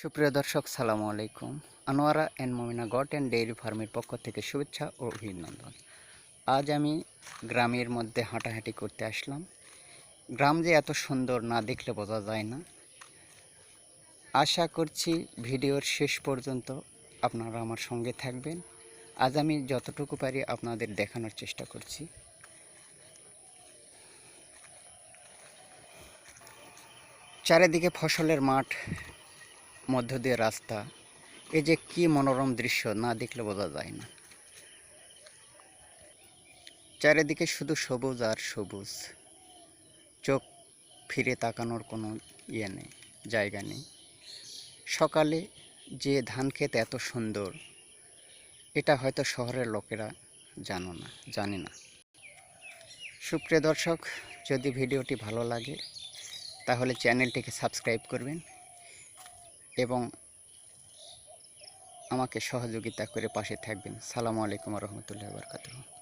সুপ্রিয় দর্শক, সালামু আলাইকুম। Anowara and Momina goat and dairy ফার্মের পক্ষ থেকে শুভেচ্ছা ও অভিনন্দন। আজ আমি গ্রামের মধ্যে হাঁটাহাঁটি করতে আসলাম। গ্রাম যে এত সুন্দর না দেখলে বোঝা যায় না। আশা করছি ভিডিওর শেষ পর্যন্ত আপনারা আমার সঙ্গে থাকবেন। আজ আমি যতটুকু পারি আপনাদের দেখানোর চেষ্টা করছি। চারিদিকে ফসলের মাঠ মধ্য দিয়ে রাস্তা। এই যে কি মনোরম দৃশ্য, না দেখলে বোঝা যায় না। চারিদিকে শুধু সবুজ আর সবুজ। চোখ ফিরে তাকানোর কোনো ইয়ে নেই, জায়গা নেই। সকালে যে ধান ক্ষেত এত সুন্দর, এটা হয়তো শহরের লোকেরা জানো না, জানে না। সুপ্রিয় দর্শক, যদি ভিডিওটি ভালো লাগে, তাহলে চ্যানেলটিকে সাবস্ক্রাইব করবেন। এবং আমাকে সহযোগিতা করে পাশে থাকবেন। সালামু আলাইকুম রহমতুল্লাহ বরকাতুহ।